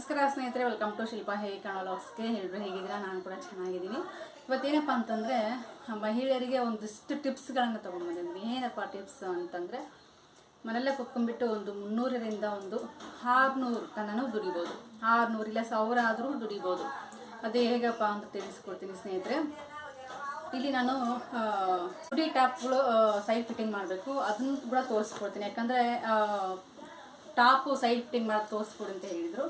ನಮಸ್ಕಾರ ಸ್ನೇಹಿತರೆ welcome to Shilpa ಹೇಗೆ ಕಾಣೋಲಾಗ್ಸ್ಗೆ ಹೇಳಿದ್ರು ಹೇಗಿದ್ದೀರಾ? ನಾನು ಕೂಡ ಚೆನ್ನಾಗಿದ್ದೀನಿ. ಇವತ್ತೇನಪ್ಪ ಅಂತಂದರೆ ಮಹಿಳೆಯರಿಗೆ ಒಂದಿಷ್ಟು ಟಿಪ್ಸ್ಗಳನ್ನು ತೊಗೊಂಡ್ಬಂದಿದ್ವಿ ಏನಪ್ಪ ಟಿಪ್ಸ್ ಅಂತಂದರೆ, ಮನೆಯಲ್ಲೇ ಕುತ್ಕೊಂಡ್ಬಿಟ್ಟು ಒಂದು ಮುನ್ನೂರರಿಂದ ಒಂದು ಆರುನೂರು ತನನೂ ದುಡಿಬೋದು. ಆರುನೂರು ಇಲ್ಲ, ಸಾವಿರ ಆದರೂ ದುಡಿಬೋದು. ಅದೇ ಹೇಗಪ್ಪ ಅಂತ ತಿಳಿಸ್ಕೊಡ್ತೀನಿ ಸ್ನೇಹಿತರೆ. ಇಲ್ಲಿ ನಾನು ಹುಡಿ ಟಾಪ್ಗಳು ಸೈಡ್ ಫಿಟ್ಟಿಂಗ್ ಮಾಡಬೇಕು. ಅದನ್ನು ಕೂಡ ತೋರಿಸ್ಕೊಡ್ತೀನಿ. ಯಾಕಂದರೆ ಟಾಪು ಸೈಡ್ ಫಿಟ್ಟಿಂಗ್ ಮಾಡಿ, ತೋರಿಸ್ಕೊಡಿ ಅಂತ ಹೇಳಿದರು.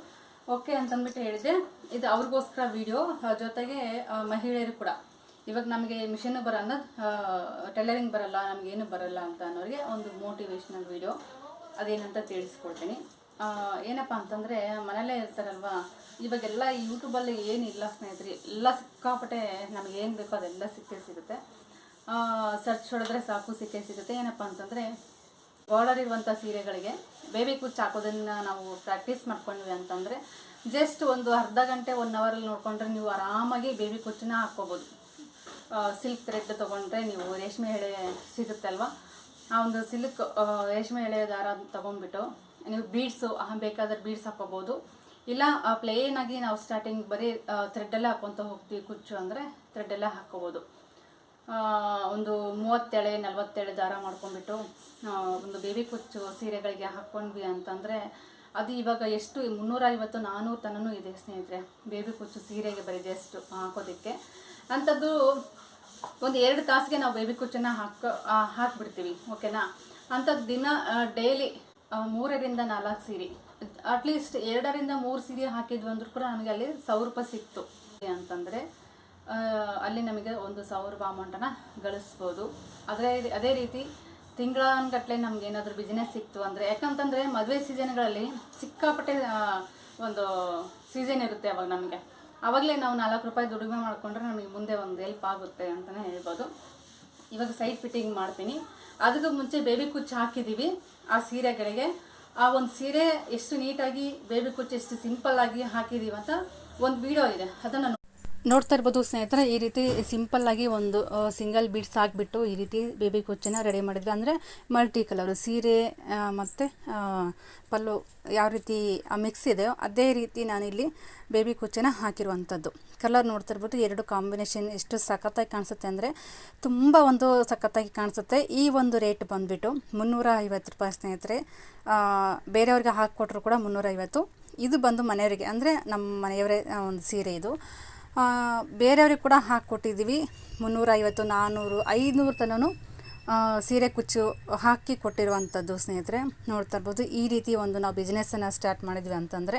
ಓಕೆ ಅಂತಂದ್ಬಿಟ್ಟು ಹೇಳಿದೆ. ಇದು ಅವ್ರಿಗೋಸ್ಕರ ವಿಡಿಯೋ ಜೊತೆಗೆ ಮಹಿಳೆಯರು ಕೂಡ. ಇವಾಗ ನಮಗೆ ಮಿಷನ್ ಬರಲ್ಲ ಟೈಲರಿಂಗ್ ಬರಲ್ಲ ನಮಗೇನು ಬರಲ್ಲ ಅಂತ ಅನ್ನೋರಿಗೆ ಒಂದು ಮೋಟಿವೇಶ್ನಲ್ ವಿಡಿಯೋ ಅದೇನಂತ ತಿಳಿಸ್ಕೊಡ್ತೀನಿ. ಏನಪ್ಪ ಅಂತಂದರೆ, ಮನೆಯಲ್ಲೇ ಇರ್ತಾರಲ್ವಾ? ಇವಾಗೆಲ್ಲ ಯೂಟ್ಯೂಬಲ್ಲಿ ಏನಿಲ್ಲ ಸ್ನೇಹಿತರೆ, ಎಲ್ಲ ಸಿಕ್ಕಾಪಟ್ಟೆ ನಮಗೆ ಏನು ಬೇಕೋ ಅದೆಲ್ಲ ಸಿಕ್ಕೇ ಸಿಗುತ್ತೆ. ಸರ್ಚ್ ಹೊಡೆದ್ರೆ ಸಾಕು, ಸಿಕ್ಕೇ ಸಿಗುತ್ತೆ. ಏನಪ್ಪ ಅಂತಂದರೆ ಬಾರ್ಡರ್ ಇರುವಂಥ ಸೀರೆಗಳಿಗೆ ಬೇಬಿ ಕುಚ್ಚು ಹಾಕೋದನ್ನು ನಾವು ಪ್ರಾಕ್ಟೀಸ್ ಮಾಡ್ಕೊಂಡ್ವಿ ಅಂತಂದರೆ ಜಸ್ಟ್ ಒಂದು ಅರ್ಧ ಗಂಟೆ ಒನ್ ಅವರಲ್ಲಿ ನೋಡಿಕೊಂಡ್ರೆ ನೀವು ಆರಾಮಾಗಿ ಬೇಬಿ ಕುಚ್ಚನ್ನ ಹಾಕ್ಕೋಬೋದು. ಸಿಲ್ಕ್ ಥ್ರೆಡ್ ತೊಗೊಂಡ್ರೆ ನೀವು ರೇಷ್ಮೆ ಎಳೆ ಸಿಗುತ್ತಲ್ವ? ಆ ಒಂದು ಸಿಲ್ಕ್ ರೇಷ್ಮೆ ಎಳೆ ದಾರ ತೊಗೊಂಡ್ಬಿಟ್ಟು ನೀವು ಬೀಡ್ಸು ಬೇಕಾದ್ರೆ ಬೀಡ್ಸ್ ಹಾಕ್ಕೋಬೋದು. ಇಲ್ಲ ಪ್ಲೇನ್ ಆಗಿ ನಾವು ಸ್ಟಾರ್ಟಿಂಗ್ ಬರೀ ಥ್ರೆಡ್ಡೆಲ್ಲ ಹಾಕ್ಕೊತ ಹೋಗ್ತೀವಿ ಕುಚ್ಚು ಅಂದರೆ ಥ್ರೆಡ್ಡೆಲ್ಲ ಹಾಕ್ಕೋಬೋದು. ಒಂದು ಮೂವತ್ತೆಳೆ, ನಲ್ವತ್ತೆಳೆ ದಾರ ಮಾಡ್ಕೊಂಡ್ಬಿಟ್ಟು ಒಂದು ಬೇಬಿ ಕುಚ್ಚು ಸೀರೆಗಳಿಗೆ ಹಾಕ್ಕೊಂಡ್ವಿ ಅಂತಂದರೆ, ಅದು ಇವಾಗ ಎಷ್ಟು, ಮುನ್ನೂರೈವತ್ತು ನಾನ್ನೂರು ತನೂ ಇದೆ ಸ್ನೇಹಿತರೆ. ಬೇಬಿ ಕುಚ್ಚು ಸೀರೆಗೆ ಬರೀ ಜಸ್ಟ್ ಹಾಕೋದಕ್ಕೆ. ಅಂಥದ್ದು ಒಂದು ಎರಡು ತಾಸಿಗೆ ನಾವು ಬೇಬಿ ಕುಚ್ಚನ್ನ ಹಾಕೋ ಹಾಕಿಬಿಡ್ತೀವಿ, ಓಕೆನಾ? ಅಂಥದ್ದು ದಿನ ಡೈಲಿ ಮೂರರಿಂದ ನಾಲ್ಕು ಸೀರೆ. ಅಟ್ಲೀಸ್ಟ್ ಎರಡರಿಂದ ಮೂರು ಸೀರೆ ಹಾಕಿದ್ವಿ ಅಂದ್ರೂ ಕೂಡ ನಮಗೆ ಅಲ್ಲಿ ಸಾವಿರ ರೂಪಾಯಿ ಸಿಕ್ತು. ಅಂತಂದರೆ ಅಲ್ಲಿ ನಮಗೆ ಒಂದು ಸಾವಿರ ರೂಪಾಯಿ ಅಮೌಂಟನ್ನು ಗಳಿಸ್ಬೋದು ಅದೇ ಅದೇ ರೀತಿ ತಿಂಗಳಾನ್ಗಟ್ಲೆ ನಮ್ಗೆ ಏನಾದರೂ ಬಿಸ್ನೆಸ್ ಸಿಕ್ತು ಅಂದರೆ, ಯಾಕಂತಂದರೆ ಮದುವೆ ಸೀಸನ್ಗಳಲ್ಲಿ ಸಿಕ್ಕಾಪಟ್ಟೆ ಒಂದು ಸೀಸನ್ ಇರುತ್ತೆ ಅವಾಗ ನಮಗೆ. ಆವಾಗಲೇ ನಾವು ನಾಲ್ಕು ರೂಪಾಯಿ ದುಡಿಮೆ ಮಾಡಿಕೊಂಡ್ರೆ ನಮಗೆ ಮುಂದೆ ಒಂದು ಹೆಲ್ಪ್ ಆಗುತ್ತೆ ಅಂತಲೇ ಹೇಳ್ಬೋದು. ಇವಾಗ ಸೈಡ್ ಫಿಟ್ಟಿಂಗ್ ಮಾಡ್ತೀನಿ. ಅದಕ್ಕೂ ಮುಂಚೆ ಬೇಬಿ ಕುಚ್ಚು ಹಾಕಿದ್ದೀವಿ ಆ ಸೀರೆಗಳಿಗೆ. ಆ ಒಂದು ಸೀರೆ ಎಷ್ಟು ನೀಟಾಗಿ ಬೇಬಿ ಕುಚ್ಚು ಎಷ್ಟು ಸಿಂಪಲ್ ಆಗಿ ಹಾಕಿದ್ದೀವಿ ಅಂತ ಒಂದು ವಿಡಿಯೋ ಇದೆ. ಅದನ್ನು ನೋಡ್ತಾ ಇರ್ಬೋದು ಸ್ನೇಹಿತರೆ, ಈ ರೀತಿ ಸಿಂಪಲ್ ಆಗಿ ಒಂದು ಸಿಂಗಲ್ ಬೀಡ್ಸ್ ಹಾಕ್ಬಿಟ್ಟು ಈ ರೀತಿ ಬೇಬಿ ಕುಚ್ಚನ್ನ ರೆಡಿ ಮಾಡಿದ್ವಿ ಅಂದರೆ ಮಲ್ಟಿ ಕಲರು ಸೀರೆ ಮತ್ತು ಪಲ್ಲು ಯಾವ ರೀತಿ ಮಿಕ್ಸ್ ಇದೆಯೋ ಅದೇ ರೀತಿ ನಾನಿಲ್ಲಿ ಬೇಬಿ ಕುಚ್ಚನ್ನ ಹಾಕಿರುವಂಥದ್ದು. ಕಲರ್ ನೋಡ್ತಾ ಇರ್ಬೋದು, ಎರಡು ಕಾಂಬಿನೇಷನ್ ಎಷ್ಟು ಸಖತ್ತಾಗಿ ಕಾಣಿಸುತ್ತೆ ಅಂದರೆ ತುಂಬ ಒಂದು ಸಖತ್ತಾಗಿ ಕಾಣಿಸುತ್ತೆ. ಈ ಒಂದು ರೇಟ್ ಬಂದುಬಿಟ್ಟು ಮುನ್ನೂರ ಐವತ್ತು ರೂಪಾಯಿ ಸ್ನೇಹಿತರೆ ಬೇರೆಯವ್ರಿಗೆ ಹಾಕಿಕೊಟ್ರು ಕೂಡ ಮುನ್ನೂರ ಐವತ್ತು ಇದು ಬಂದು ಮನೆಯವರಿಗೆ, ಅಂದರೆ ನಮ್ಮ ಮನೆಯವರೇ ಒಂದು ಸೀರೆ ಇದು. ಬೇರೆಯವ್ರಿಗೆ ಕೂಡ ಹಾಕಿಕೊಟ್ಟಿದ್ದೀವಿ ಮುನ್ನೂರೈವತ್ತು ನಾನ್ನೂರು ಐನೂರು ತನೂ ಸೀರೆ ಕುಚ್ಚು ಹಾಕಿ ಕೊಟ್ಟಿರುವಂಥದ್ದು ಸ್ನೇಹಿತರೆ. ನೋಡ್ತಾ ಇರ್ಬೋದು, ಈ ರೀತಿ ಒಂದು ನಾವು ಬಿಸ್ನೆಸ್ಸನ್ನು ಸ್ಟಾರ್ಟ್ ಮಾಡಿದ್ವಿ ಅಂತಂದರೆ,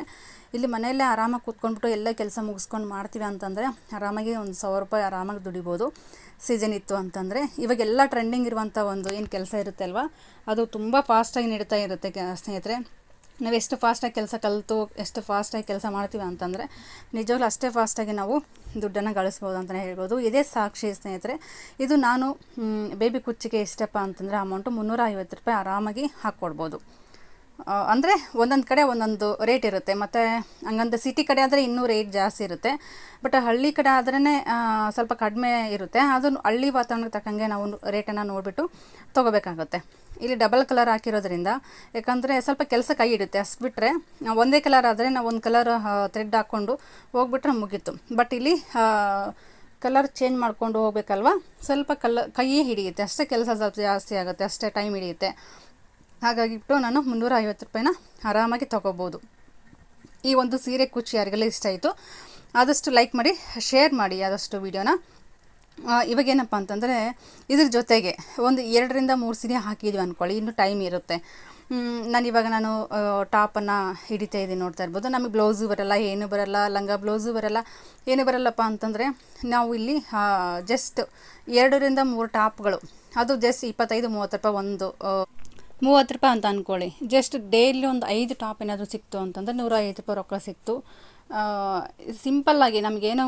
ಇಲ್ಲಿ ಮನೆಯಲ್ಲೇ ಆರಾಮಾಗಿ ಕೂತ್ಕೊಂಡ್ಬಿಟ್ಟು ಎಲ್ಲ ಕೆಲಸ ಮುಗಿಸ್ಕೊಂಡು ಮಾಡ್ತೀವಿ ಅಂತಂದರೆ, ಆರಾಮಾಗಿ ಒಂದು ಸಾವಿರ ರೂಪಾಯಿ ಆರಾಮಾಗಿ ದುಡಿಬೋದು. ಸೀಸನ್ ಇತ್ತು ಅಂತಂದರೆ, ಇವಾಗೆಲ್ಲ ಟ್ರೆಂಡಿಂಗ್ ಇರುವಂಥ ಒಂದು ಏನು ಕೆಲಸ ಇರುತ್ತೆ ಅಲ್ವಾ ಅದು ತುಂಬ ಫಾಸ್ಟಾಗಿ ನಡೀತಾ ಇರುತ್ತೆ ಸ್ನೇಹಿತರೆ. ನಾವು ಎಷ್ಟು ಫಾಸ್ಟಾಗಿ ಕೆಲಸ ಕಲಿತು, ಎಷ್ಟು ಫಾಸ್ಟಾಗಿ ಕೆಲಸ ಮಾಡ್ತೀವಿ ಅಂತಂದರೆ, ನಿಜವಾಗ್ಲೂ ಅಷ್ಟೇ ಫಾಸ್ಟಾಗಿ ನಾವು ದುಡ್ಡನ್ನು ಗಳಿಸ್ಬೋದು ಅಂತಲೇ ಹೇಳ್ಬೋದು. ಇದೇ ಸಾಕ್ಷಿ ಸ್ನೇಹಿತರೆ, ಇದು ನಾನು ಬೇಬಿ ಕುಚ್ಚಿಗೆ ಎಷ್ಟಪ್ಪ ಅಂತಂದರೆ ಅಮೌಂಟು ಮುನ್ನೂರ ರೂಪಾಯಿ ಆರಾಮಾಗಿ ಹಾಕ್ಕೊಡ್ಬೋದು. ಅಂದರೆ ಒಂದೊಂದು ಕಡೆ ಒಂದೊಂದು ರೇಟ್ ಇರುತ್ತೆ. ಮತ್ತು ಹಂಗಂತ ಸಿಟಿ ಕಡೆ ಆದರೆ ಇನ್ನೂ ರೇಟ್ ಜಾಸ್ತಿ ಇರುತ್ತೆ. ಬಟ್ ಹಳ್ಳಿ ಕಡೆ ಆದ್ರೇ ಸ್ವಲ್ಪ ಕಡಿಮೆ ಇರುತ್ತೆ. ಅದನ್ನು ಹಳ್ಳಿ ವಾತಾವರಣಕ್ಕೆ ತಕ್ಕಂಗೆ ನಾವು ರೇಟನ್ನು ನೋಡಿಬಿಟ್ಟು ತೊಗೋಬೇಕಾಗುತ್ತೆ. ಇಲ್ಲಿ ಡಬಲ್ ಕಲರ್ ಹಾಕಿರೋದ್ರಿಂದ, ಯಾಕಂದರೆ ಸ್ವಲ್ಪ ಕೆಲಸ ಕೈ ಹಿಡುತ್ತೆ ಅಷ್ಟು ಬಿಟ್ಟರೆ ಒಂದೇ ಕಲರ್ ಆದರೆ ನಾವು ಒಂದು ಕಲರ್ ಥ್ರೆಡ್ ಹಾಕ್ಕೊಂಡು ಹೋಗ್ಬಿಟ್ರೆ ಮುಗೀತು. ಬಟ್ ಇಲ್ಲಿ ಕಲರ್ ಚೇಂಜ್ ಮಾಡ್ಕೊಂಡು ಹೋಗ್ಬೇಕಲ್ವ? ಸ್ವಲ್ಪ ಕಲ್ಲ ಕೈಯೇ ಹಿಡಿಯುತ್ತೆ. ಅಷ್ಟೇ ಕೆಲಸ ಸ್ವಲ್ಪ ಜಾಸ್ತಿ ಆಗುತ್ತೆ. ಅಷ್ಟೇ ಟೈಮ್ ಹಿಡಿಯುತ್ತೆ. ಹಾಗಾಗಿಬಿಟ್ಟು ನಾನು ಮುನ್ನೂರ ಐವತ್ತು ರೂಪಾಯಿನ ಆರಾಮಾಗಿ ತೊಗೋಬೋದು. ಈ ಒಂದು ಸೀರೆ ಕುಚ್ಚಿ ಯಾರಿಗೆಲ್ಲ ಇಷ್ಟ ಆಯಿತು, ಆದಷ್ಟು ಲೈಕ್ ಮಾಡಿ ಶೇರ್ ಮಾಡಿ ಆದಷ್ಟು ವಿಡಿಯೋನ ಇವಾಗ ಇವಾಗೇನಪ್ಪ ಅಂತಂದರೆ, ಇದ್ರ ಜೊತೆಗೆ ಒಂದು ಎರಡರಿಂದ ಮೂರು ಸೀರೆ ಹಾಕಿದ್ವಿ ಅಂದ್ಕೊಳ್ಳಿ ಇನ್ನೂ ಟೈಮ್ ಇರುತ್ತೆ. ನಾನು ಇವಾಗ ನಾನು ಟಾಪನ್ನು ಹಿಡಿತಾ ಇದ್ದೀನಿ ನೋಡ್ತಾ ಇರ್ಬೋದು. ನಮಗೆ ಬ್ಲೌಸು ಬರಲ್ಲ, ಏನು ಬರಲ್ಲ, ಲಂಗ ಬ್ಲೌಸು ಬರಲ್ಲ, ಏನು ಬರಲ್ಲಪ್ಪ ಅಂತಂದರೆ, ನಾವು ಇಲ್ಲಿ ಜಸ್ಟ್ ಎರಡರಿಂದ ಮೂರು ಟಾಪ್ಗಳು ಅದು ಜಸ್ಟ್ ಇಪ್ಪತ್ತೈದು, ಮೂವತ್ತು ರೂಪಾಯಿ ಒಂದು ಮೂವತ್ತು ರೂಪಾಯಿ ಅಂತ ಅಂದ್ಕೊಳ್ಳಿ ಜಸ್ಟ್ ಡೈಲಿ ಒಂದು ಐದು ಟಾಪ್ ಏನಾದರೂ ಸಿಕ್ತು ಅಂತಂದರೆ ನೂರ ಐವತ್ತು ರೂಪಾಯಿ ರೊಕ್ಕ ಸಿಕ್ತು. ಸಿಂಪಲ್ಲಾಗಿ ನಮಗೇನೋ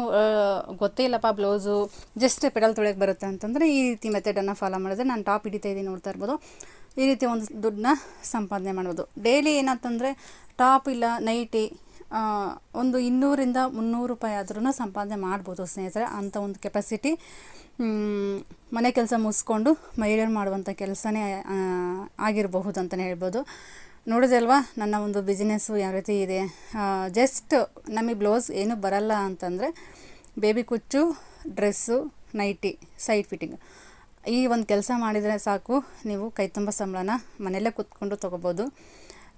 ಗೊತ್ತೇ ಇಲ್ಲಪ್ಪ ಬ್ಲೌಸು ಜಸ್ಟ್ ಪೆಡಲ್ ತೊಳೆಯೋಕೆ ಬರುತ್ತೆ ಅಂತಂದರೆ ಈ ರೀತಿ ಮೆಥಡನ್ನು ಫಾಲೋ ಮಾಡಿದ್ರೆ ನಾನು ಟಾಪ್ ಹಿಡಿತಾ ಇದ್ದೀನಿ ನೋಡ್ತಾ ಇರ್ಬೋದು. ಈ ರೀತಿ ಒಂದು ದುಡ್ಡನ್ನ ಸಂಪಾದನೆ ಮಾಡ್ಬೋದು. ಡೈಲಿ ಏನಂತಂದರೆ ಟಾಪ್ ಇಲ್ಲ ನೈಟಿ ಒಂದು ಇನ್ನೂರಿಂದ ಮುನ್ನೂರು ರೂಪಾಯಿ ಆದ್ರೂ ಸಂಪಾದನೆ ಮಾಡ್ಬೋದು ಸ್ನೇಹಿತರೆ ಅಂಥ ಒಂದು ಕೆಪಾಸಿಟಿ ಮನೆ ಕೆಲಸ ಮುಗಿಸ್ಕೊಂಡು ಮಹಿಳೆಯರು ಮಾಡುವಂಥ ಕೆಲಸನೇ ಆಗಿರಬಹುದು ಅಂತಲೇ ಹೇಳ್ಬೋದು. ನೋಡಿದೆ ಅಲ್ವಾ, ನನ್ನ ಒಂದು ಬಿಸ್ನೆಸ್ಸು ಯಾವ ರೀತಿ ಇದೆ. ಜಸ್ಟ್ ನಮಗೆ ಬ್ಲೌಸ್ ಏನು ಬರಲ್ಲ ಅಂತಂದರೆ ಬೇಬಿ ಕುಚ್ಚು ಡ್ರೆಸ್ಸು ನೈಟಿ ಸೈಡ್ ಫಿಟ್ಟಿಂಗ್ ಈ ಒಂದು ಕೆಲಸ ಮಾಡಿದರೆ ಸಾಕು, ನೀವು ಕೈ ತುಂಬ ಸಂಬಳನ ಮನೆಯಲ್ಲೇ ಕೂತ್ಕೊಂಡು ತೊಗೋಬೋದು.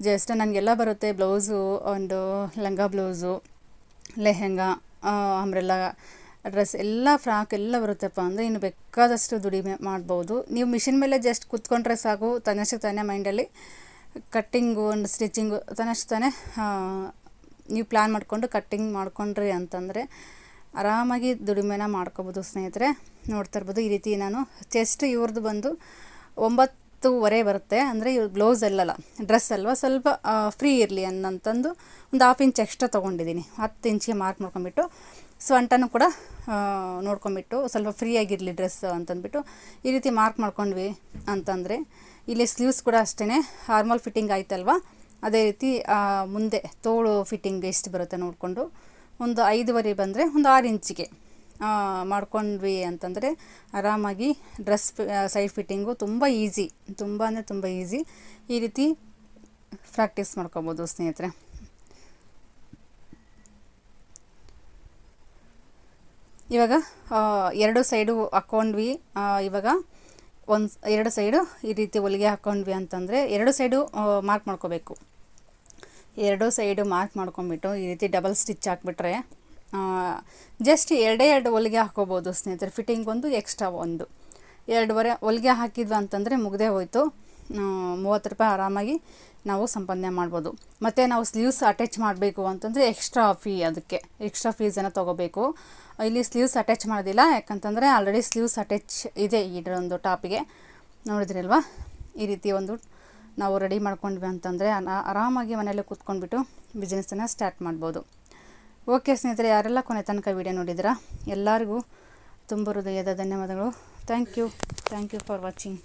ಜಸ್ಟ್ ನನಗೆಲ್ಲ ಬರುತ್ತೆ ಬ್ಲೌಸು ಒಂದು ಲಂಗ ಬ್ಲೌಸು ಲೆಹೆಂಗಾ ಅಂಬ್ರೆಲ್ಲ ಡ್ರೆಸ್ ಎಲ್ಲ ಫ್ರಾಕ್ ಎಲ್ಲ ಬರುತ್ತಪ್ಪ ಅಂದರೆ ಇನ್ನು ಬೇಕಾದಷ್ಟು ದುಡಿಮೆ ಮಾಡ್ಬೋದು. ನೀವು ಮಿಷಿನ್ ಮೇಲೆ ಜಸ್ಟ್ ಕುತ್ಕೊಂಡ್ರೆ ಸಾಕು. ತನ್ನಷ್ಟು ತಾನೇ ಮೈಂಡಲ್ಲಿ ಕಟ್ಟಿಂಗು ಒಂದು ಸ್ಟಿಚಿಂಗು ತನ್ನಷ್ಟು ತಾನೇ ನೀವು ಪ್ಲ್ಯಾನ್ ಮಾಡಿಕೊಂಡು ಕಟ್ಟಿಂಗ್ ಮಾಡ್ಕೊಂಡ್ರಿ ಅಂತಂದರೆ ಆರಾಮಾಗಿ ದುಡಿಮೆನ ಮಾಡ್ಕೋಬೋದು ಸ್ನೇಹಿತರೆ. ನೋಡ್ತಾ ಇರ್ಬೋದು ಈ ರೀತಿ ನಾನು ಚೆಸ್ಟ್ ಇವ್ರದ್ದು ಬಂದು ಒಂಬತ್ತುವರೆ ಬರುತ್ತೆ. ಅಂದರೆ ಇವ್ರು ಬ್ಲೌಸ್ ಅಲ್ಲಲ್ಲ ಡ್ರೆಸ್ ಅಲ್ವಾ? ಸ್ವಲ್ಪ ಫ್ರೀ ಇರಲಿ ಅನ್ನಂತಂದು ಒಂದು ಹಾಫ್ ಇಂಚ್ ಎಕ್ಸ್ಟ್ರಾ ತೊಗೊಂಡಿದ್ದೀನಿ. ಹತ್ತು ಇಂಚಿಗೆ ಮಾರ್ಕ್ ಮಾಡ್ಕೊಂಬಿಟ್ಟು ಸೊಂಟನೂ ಕೂಡ ನೋಡ್ಕೊಂಡ್ಬಿಟ್ಟು ಸ್ವಲ್ಪ ಫ್ರೀ ಆಗಿರಲಿ ಡ್ರೆಸ್ ಅಂತಂದ್ಬಿಟ್ಟು, ಈ ರೀತಿ ಮಾರ್ಕ್ ಮಾಡ್ಕೊಂಡ್ವಿ ಅಂತಂದರೆ, ಇಲ್ಲಿ ಸ್ಲೀವ್ಸ್ ಕೂಡ ಅಷ್ಟೇ ಹಾರ್ಮಲ್ ಫಿಟ್ಟಿಂಗ್ ಆಯ್ತಲ್ವ? ಅದೇ ರೀತಿ ಮುಂದೆ ತೋಳು ಫಿಟ್ಟಿಂಗ್ ಎಷ್ಟು ಬರುತ್ತೆ ನೋಡಿಕೊಂಡು, ಒಂದು ಐದುವರೆ ಬಂದರೆ ಒಂದು ಆರು ಇಂಚಿಗೆ ಮಾಡ್ಕೊಂಡ್ವಿ ಅಂತಂದರೆ, ಆರಾಮಾಗಿ ಡ್ರೆಸ್ ಸೈಡ್ ಫಿಟ್ಟಿಂಗು ತುಂಬ ಈಸಿ ತುಂಬ ಅಂದರೆ ತುಂಬ ಈಸಿ ಈ ರೀತಿ ಪ್ರಾಕ್ಟೀಸ್ ಮಾಡ್ಕೊಬೋದು ಸ್ನೇಹಿತರೆ. ಇವಾಗ ಎರಡು ಸೈಡು ಹಾಕ್ಕೊಂಡ್ವಿ ಇವಾಗ ಒಂದು, ಎರಡು ಸೈಡು ಈ ರೀತಿ ಹೊಲಿಗೆ ಹಾಕ್ಕೊಂಡ್ವಿ ಅಂತಂದರೆ ಎರಡು ಸೈಡು ಮಾರ್ಕ್ ಮಾಡ್ಕೋಬೇಕು. ಎರಡು ಸೈಡು ಮಾರ್ಕ್ ಮಾಡ್ಕೊಂಬಿಟ್ಟು ಈ ರೀತಿ ಡಬಲ್ ಸ್ಟಿಚ್ ಹಾಕ್ಬಿಟ್ರೆ ಜಸ್ಟ್ ಎರಡೇ ಎರಡು ಹೊಲಿಗೆ ಹಾಕ್ಕೋಬೋದು ಸ್ನೇಹಿತರೆ. ಫಿಟ್ಟಿಂಗ್ ಒಂದು ಎಕ್ಸ್ಟ್ರಾ ಒಂದು. ಎರಡೂವರೆ ಹೊಲಿಗೆ ಹಾಕಿದ್ವಿ ಅಂತಂದರೆ ಮುಗ್ದೇ ಹೋಯ್ತು. ಮೂವತ್ತು ರೂಪಾಯಿ ಆರಾಮಾಗಿ ನಾವು ಸಂಪಾದನೆ ಮಾಡ್ಬೋದು. ಮತ್ತು ನಾವು ಸ್ಲೀವ್ಸ್ ಅಟ್ಯಾಚ್ ಮಾಡಬೇಕು ಅಂತಂದರೆ ಎಕ್ಸ್ಟ್ರಾ ಫೀ ಅದಕ್ಕೆ. ಎಕ್ಸ್ಟ್ರಾ ಫೀಸನ್ನು ತೊಗೋಬೇಕು. ಇಲ್ಲಿ ಸ್ಲೀವ್ಸ್ ಅಟ್ಯಾಚ್ ಮಾಡೋದಿಲ್ಲ, ಯಾಕಂತಂದರೆ ಆಲ್ರೆಡಿ ಸ್ಲೀವ್ಸ್ ಅಟ್ಯಾಚ್ ಇದೆ ಇದರೊಂದು ಟಾಪಿಗೆ ನೋಡಿದ್ರಲ್ವಾ? ಈ ರೀತಿ ಒಂದು ನಾವು ರೆಡಿ ಮಾಡ್ಕೊಂಡ್ವಿ ಅಂತಂದರೆ ಆರಾಮಾಗಿ ಮನೆಯಲ್ಲೇ ಕೂತ್ಕೊಂಡ್ಬಿಟ್ಟು ಬಿಸ್ನೆಸ್ಸನ್ನು ಸ್ಟಾರ್ಟ್ ಮಾಡ್ಬೋದು. ಓಕೆ ಸ್ನೇಹಿತರೆ, ಯಾರೆಲ್ಲ ಕೊನೆ ತನಕ ವಿಡಿಯೋ ನೋಡಿದಿರಾ ಎಲ್ಲರಿಗೂ ತುಂಬ ಹೃದಯದ ಧನ್ಯವಾದಗಳು. Thank you thank you for watching